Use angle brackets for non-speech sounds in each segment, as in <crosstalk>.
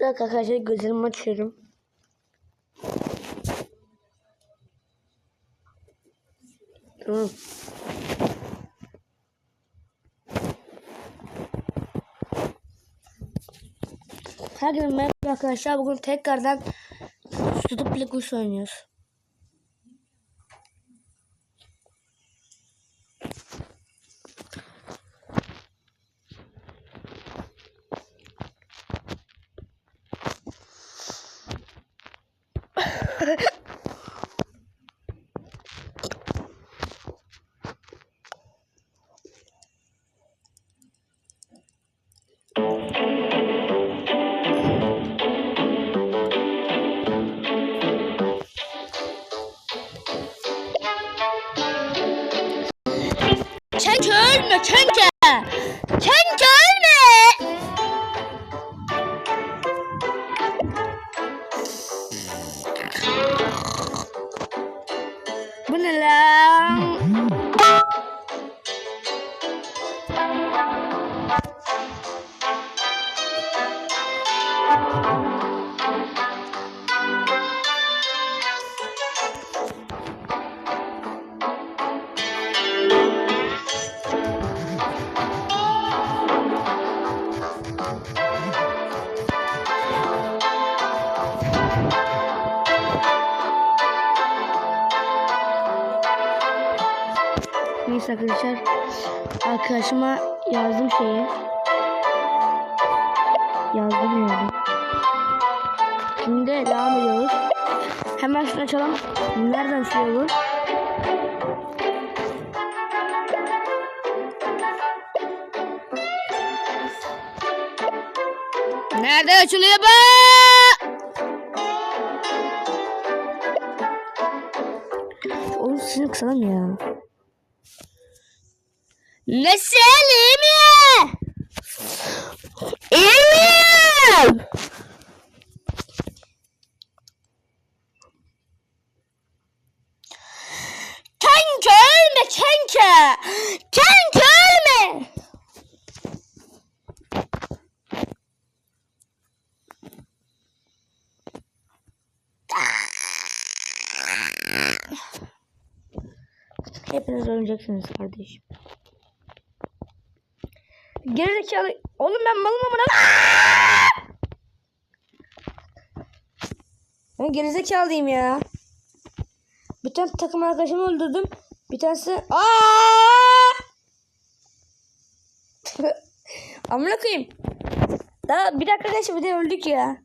Dakika arkadaşlar gözlerimi açıyorum. Tamam. Herkese merhaba arkadaşlar. Bugün tekrardan tutup Legoş oynuyoruz. Bu Neyse arkadaşlar. Arkadaşıma yazdım şeyi. Yazdım yani. Şimdi devam ediyoruz. Hemen şunu açalım. Nereden açılıyor bu? Nerede açılıyor bu? Oğlum sesini kısalım ya. Nasıl? İyi miyim? Kenke ölme kenke. Kenke ölme. Hepiniz öleceksiniz kardeşim. Gerizekalı. Oğlum ben malım ama lan. Ben gerizekalıyım ya. Bir tane takım arkadaşımı öldürdüm. Bir tanesi... Aa! <laughs> Amına koyayım. Daha bir dakika geçti bir de öldük ya.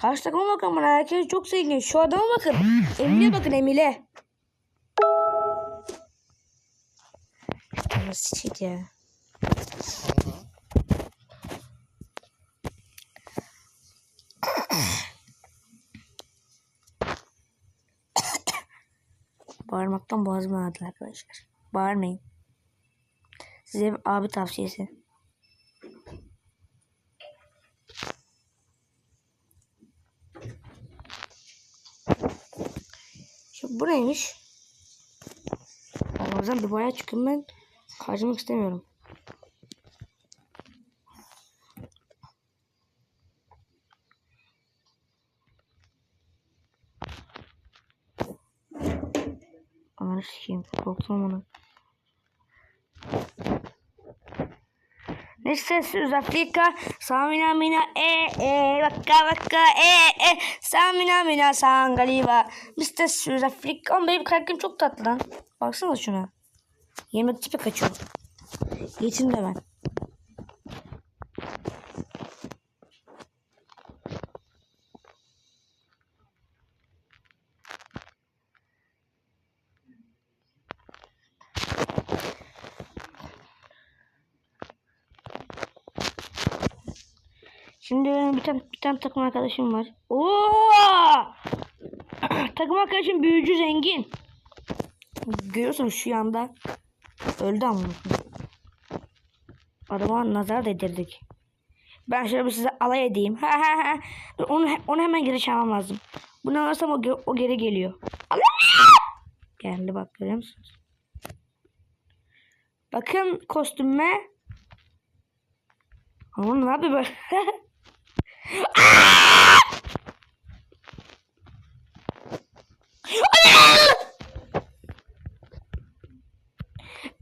Karşı takıma bakın bana. Herkes çok zengin. Şu adama bakın. Emine bakın Emine. Nasıl çiğ ya. Bağırmaktan boğazım ağrıdı arkadaşlar. Bağırmayın. Size abi tavsiyesi. Şu bu neymiş? Bazen bir bayağı çıkın ben harcamak istemiyorum. Ananı sikeyim. Korktum onu. Neyse Süz Afrika Samina mina e e Vaka vaka e e Samina mina sangaliva Mr. Süz Afrika Oğlum benim karakterim çok tatlı lan Baksana şuna Yemek tipi kaçıyor Yetim de ben Şimdi benim bir tane, bir tane takım arkadaşım var. Oo! <clears throat> takım arkadaşım büyücü zengin. Görüyorsun şu yanda. Öldü ama. Adama nazar değdirdik. Ben şöyle bir size alay edeyim. Ha ha ha. Onu, onu hemen geri çağırmam lazım. Bunu alırsam o, o geri geliyor. Allah! Geldi bak görüyor musunuz? Bakın kostümme. Aman ne yapıyor böyle? <laughs>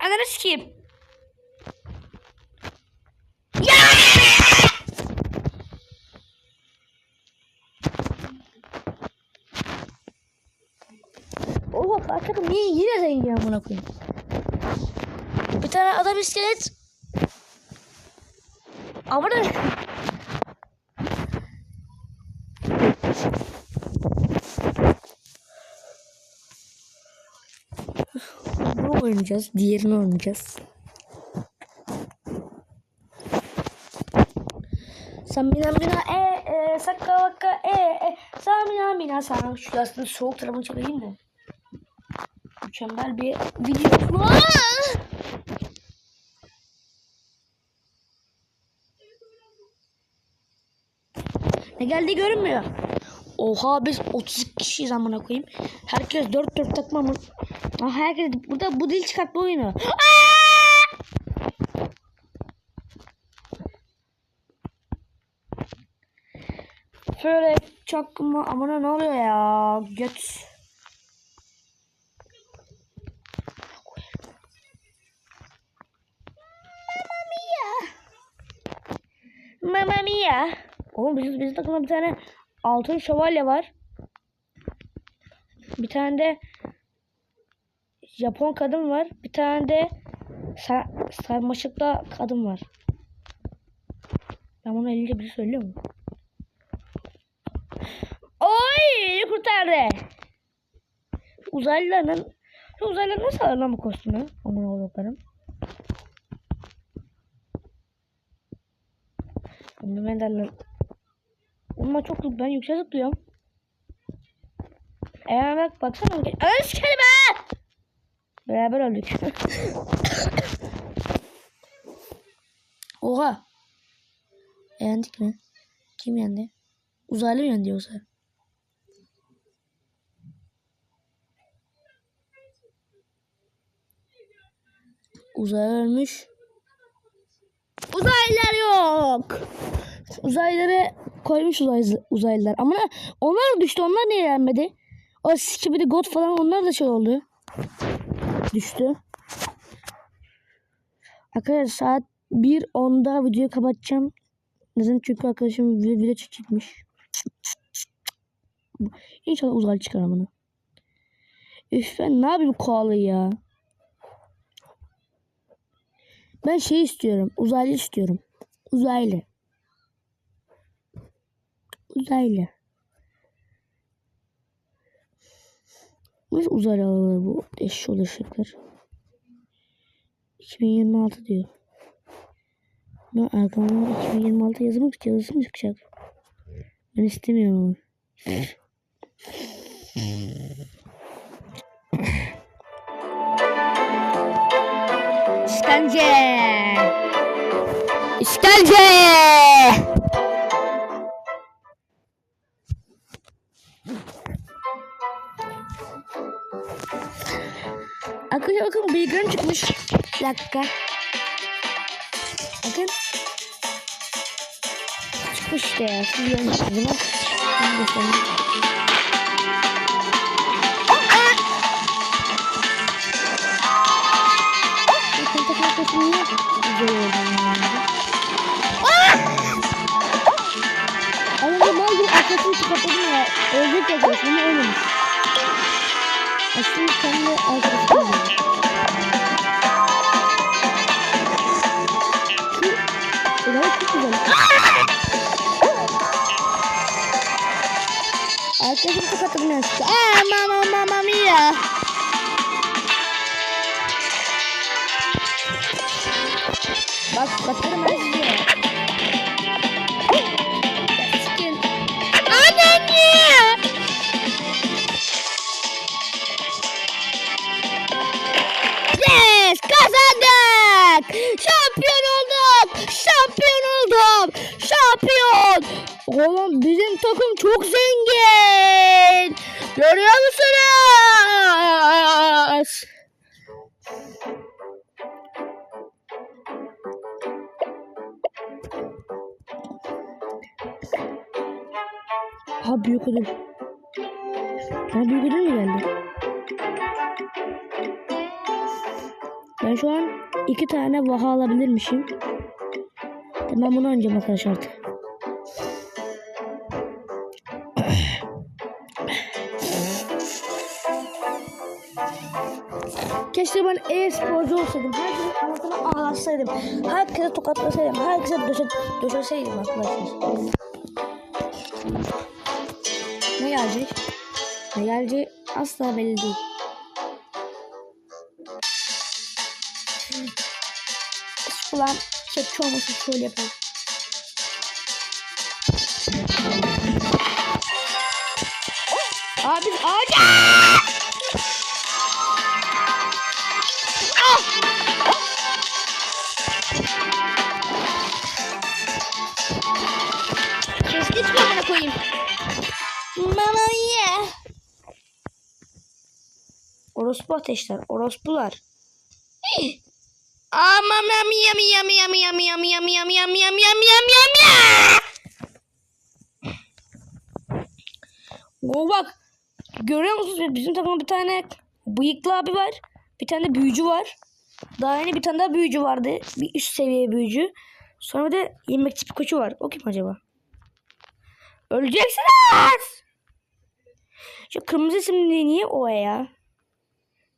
Ananı sikeyim. Ya! Oha parçakım niye yine zengin amına koyayım. Bir tane adam iskelet. Ama da Bunu oynayacağız. Diğerini oynayacağız. Samina mina e e sakka vakka e e samina mina sana şu aslında soğuk tarafını çekeyim de. Mükemmel bir video. Ne geldi görünmüyor. Oha biz 32 kişiyiz amına koyayım. Herkes 4 4 takma mı? Herkes burada bu dil çıkartma oyunu. Aa! Şöyle çakma amına ne oluyor ya? Göt. Mamma mia. Oğlum biz, bizim takımda bir tane altın şövalye var. Bir tane de Japon kadın var. Bir tane de sar sarmaşıklı kadın var. Ben bunu elince biri söylüyor? Oy! kurtardı. Uzaylıların uzaylılar nasıl alır lan bu kostümü? Aman oğlum. Ne derler? Ama çok ben yüksek zıplıyorum. Eğer bak baksana. Öl sikerim be! Beraber öldük. Oha. Yendik mi? Kim yendi? Uzaylı mı yendi yoksa? Uzaylı ölmüş. Uzaylılar yok. Uzaylıları koymuş uzay, uzaylılar. Ama onlar düştü. Onlar niye yenmedi? O Skibidi God falan onlar da şey oldu. Düştü. Arkadaşlar saat 1.10'da videoyu kapatacağım. Neden? Çünkü arkadaşım video, çekmiş. İnşallah uzaylı çıkar bunu. Üf ben ne yapayım koalı ya. Ben şey istiyorum. Uzaylı istiyorum. Uzaylı. Uzaylı. Nasıl uzaylı alıyor bu eşi ulaşıklar? 2026 diyor. Ben arkamda 2026 yazı mı yazısı mı çıkacak? Ben istemiyorum. İşkence. İşkence. Dakika. Bakın. Çıkmış işte ya. Siz görmüşsünüz mi? Ben göstereyim. Bakın takım arkasını niye güzel oldu. Ama mal gibi arkasını çıkarttım ya. Ölecek arkadaşım ama ölmemiş. Aslında kendi arkadaşım Arkadaşım çıkarttım ya. Aa mama mama mia. Bak bakalım ben size. Sikin. Anne! Yes! Kazandık! Şampiyon olduk! Şampiyon oldum! Şampiyon! Oğlum bizim takım çok zengin! Görüyor musunuz? Ha büyük ödül. Ha büyük ödül mü geldi? Ben şu an iki tane vaha alabilirmişim. Tamam bunu oynayacağım arkadaşlar artık. Keşke ben e-sporcu olsaydım. Herkesin anasını ağlatsaydım. Herkese tokatlasaydım. Herkese döşe, döşeseydim arkadaşlar. Ne gelecek? Ne gelecek asla belli değil. Ulan kepçe olmasın şöyle yapalım. Abi ağaca! Orospu ateşler, orospular. Amam yam yam yam yam yam yam yam yam yam yam yam yam yam yam. O bak. Görüyor musunuz? Bizim takımda bir tane bıyıklı abi var. Bir tane de büyücü var. Daha yeni bir tane daha büyücü vardı. Bir üst seviye büyücü. Sonra bir de yemek tipi koçu var. O kim acaba? Öleceksiniz. Şu kırmızı isimli niye o ya?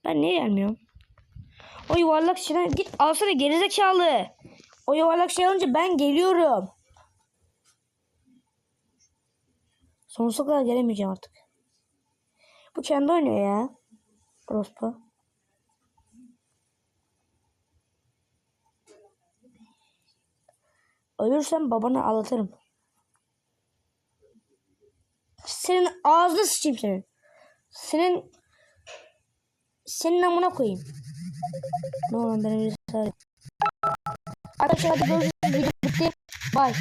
Ben niye gelmiyorum? O yuvarlak şeyden git alsana gerizekalı. O yuvarlak şey alınca ben geliyorum. Sonsuza kadar gelemeyeceğim artık. Bu kendi oynuyor ya. Rospa. Ölürsem babana ağlatırım. Senin ağzına sıçayım senin. Senin senin amına koyayım. Ne olur beni bir Arkadaşlar hadi görüşürüz. Video bitti. Bye.